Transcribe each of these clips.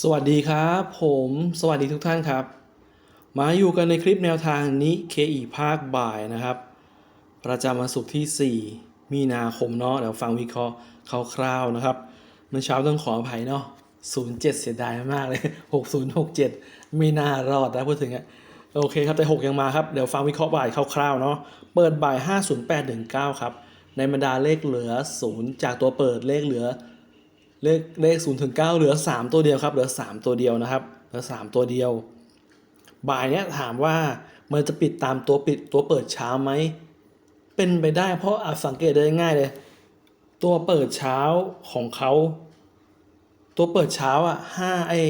สวัสดีครับ ผมสวัสดีทุกท่านครับ มาอยู่กันในคลิปแนวทางนี้เคอีภาคบ่ายนะครับ ประจำวันศุกร์ที่ 4 มีนาคมเนาะเดี๋ยวฟังวิเคราะห์คร่าวๆนะครับเมื่อเช้าต้องขออภัยเนาะ07 เสียดายมากเลย 6067 ไม่น่ารอดนะพูดถึงอะโอเคครับแต่ 6 ยังมาครับ เดี๋ยวฟังวิเคราะห์บ่ายคร่าวๆเนาะเปิดบ่าย 50819 ครับ ในบรรดาเลขเหลือ 0 จากตัวเปิดเลขเหลือ เลขเลข0ถึง9เหลือ3ตัวเดียวครับ เหลือ3ตัวเดียวนะครับ เหลือ3ตัวเดียว บ่ายเนี้ยถามว่ามันจะปิดตามตัวปิดตัวเปิดเช้าไหม เป็นไปได้เพราะอาจสังเกตได้ง่ายเลย ตัวเปิดเช้าของเขา ตัวเปิดเช้าอะห้าไอ้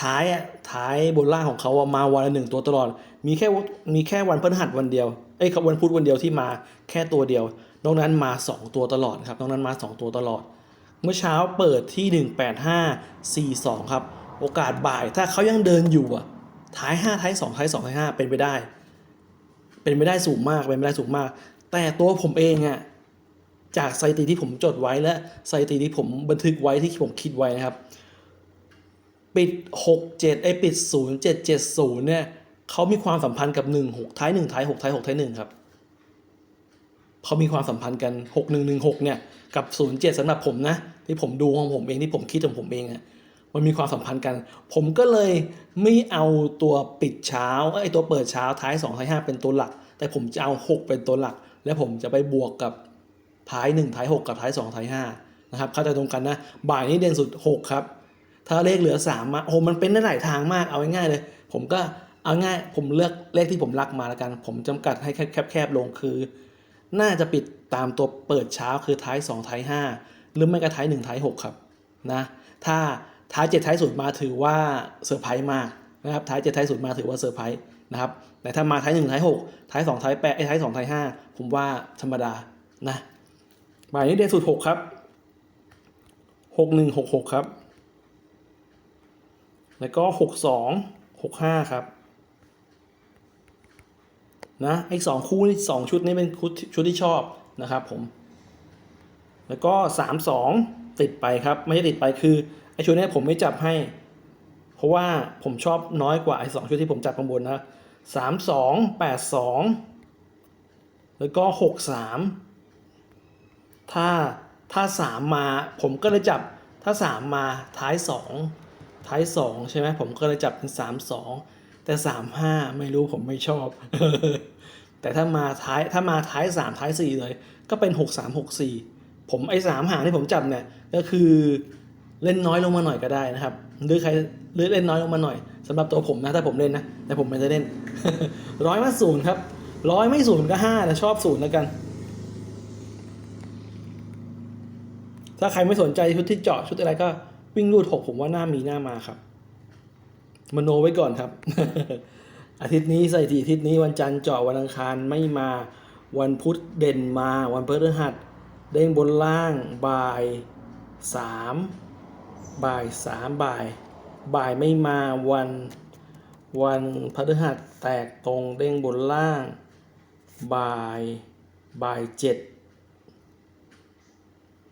ท้ายอะท้ายบนล่างของเขาอะมาวันละหนึ่งตัวตลอด มีแค่มีแค่วันพฤหัสวันเดียวไอ้ยครับวันพุธวันเดียวที่มาแค่ตัวเดียว นอกนั้นมา 2 ตัวตลอดครับนอกนั้นมา 2 ตัวตลอด เมื่อเช้าเปิดที่ 18542 ครับ โอกาสบ่ายถ้าเขายังเดินอยู่อะท้าย 5 ท้าย 2 ท้าย 2 ท้าย 5 เป็นไปได้ เป็นไปได้สูงมาก เป็นไปได้สูงมาก แต่ตัวผมเองอะจากสถิติที่ผมจดไว้และสถิติที่ผมบันทึกไว้ที่ผมคิดไว้นะครับ ปิด 6 7 ไอยปิด 0 7 7 0 เนี่ยเขามีความสัมพันธ์กับ 1 6 ท้าย 1 ท้าย 6 ท้าย 6 ท้าย 1 ครับ เขามีความสัมพันธ์กัน 6116 เนี่ย กับ 07สำหรับผมนะ ที่ผมดูของผมเองที่ผมคิดของผมเองอะมันมีความสัมพันธ์กัน ผมก็เลยไม่เอาตัวปิดเช้าไอ้ตัวเปิดเช้าท้าย2ท้าย5เป็นตัวหลัก แต่ผมจะเอา 6 เป็นตัวหลัก และผมจะไปบวกกับท้าย 1 ท้าย 6 กับท้าย 2 ท้าย5นะครับเข้าใจตรงกันนะบ่ายนี้เด่นสุด 6 ครับ ถ้าเลขเหลือ3มาโอ้หมันเป็นได้หลายทางมากเอาง่ายๆเลย ผมก็เอาง่ายผมเลือกเลขที่ผมรักมาแล้วกัน ผมจำกัดให้แคบๆลงคือ น่าจะปิดตามตัวเปิดเช้าคือท้าย 2 ท้าย 5 หรือไม่ก็ท้าย 1 ท้าย 6 ครับนะถ้าท้าย7ท้ายสุดมาถือว่าเซอร์ไพรส์มากนะครับท้าย7ท้ายสุดมาถือว่าเซอร์ไพรส์นะครับแต่ถ้ามาท้าย 1 ท้าย 6 ท้าย 2 ท้าย8ไอ้ท้าย 2 ท้าย 5 ผมว่าธรรมดานะหมายนี้เด่นสุด 6 ครับ 6 1 6 6 ครับ แล้วก็ 6 2 6 5 ครับ นะไอ้สองคู่นี่สองชุดนี้เป็นชุดชุดที่ชอบนะครับผม แล้วก็สามสองติดไปครับ ไม่ใช่ติดไปคือไอ้ชุดนี้ผมไม่จับให้ เพราะว่าผมชอบน้อยกว่าไอ้สองชุดที่ผมจับข้างบนนะสามสองแปดสองแล้วก็หกสามถ้าถ้าสามมาผมก็เลยจับถ้าสามมาท้ายสองท้ายสองใช่ไหมผมก็เลยจับเป็นสามสอง แต่สามห้าไม่รู้ผมไม่ชอบ แต่ถ้ามาท้ายถ้ามาท้ายสามท้ายสี่เลย ก็เป็นหกสามหกสี่ผมไอ้สามหางที่ผมจับเนี่ยก็คือเล่นน้อยลงมาหน่อยก็ได้นะครับ หรือใครหรือเล่นน้อยลงมาหน่อยสำหรับตัวผมนะถ้าผมเล่นนะแต่ผมไม่ได้เล่นร้อยมาศูนย์ครับร้อยไม่ศูนย์ก็ห้าแต่ชอบศูนย์แล้วกัน ถ้าใครไม่สนใจชุดที่เจาะชุดอะไรก็วิ่งรูดหกผมว่าหน้ามีหน้ามาครับ มโนไว้ก่อนครับ อาทิตย์นี้ใสถิติอาทิตย์นี้วันจันทร์เจาะวันอังคารไม่มาวันพุธเด่นมาวันพฤหัสเด้งบนล่างบ่ายสามบ่ายสามบ่าย บ่ายไม่มาวัน วันพฤหัสแตกตรงเด้งบนล่าง บ่ายบ่ายเจ็ด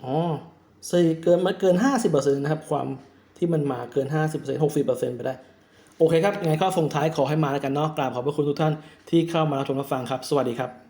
อ๋อใส่เกินมันเกินห้าสิบเปอร์เซ็นต์นะครับ ความที่มันมาเกินห้าสิบเปอร์เซ็นต์หกสิบเปอร์เซ็นต์ไปได้ โอเคครับยังไงก็ส่งท้ายขอให้มาแล้วกันเนาะกราบขอบพระคุณทุกท่านที่เข้ามารับชมรับฟังครับ สวัสดีครับ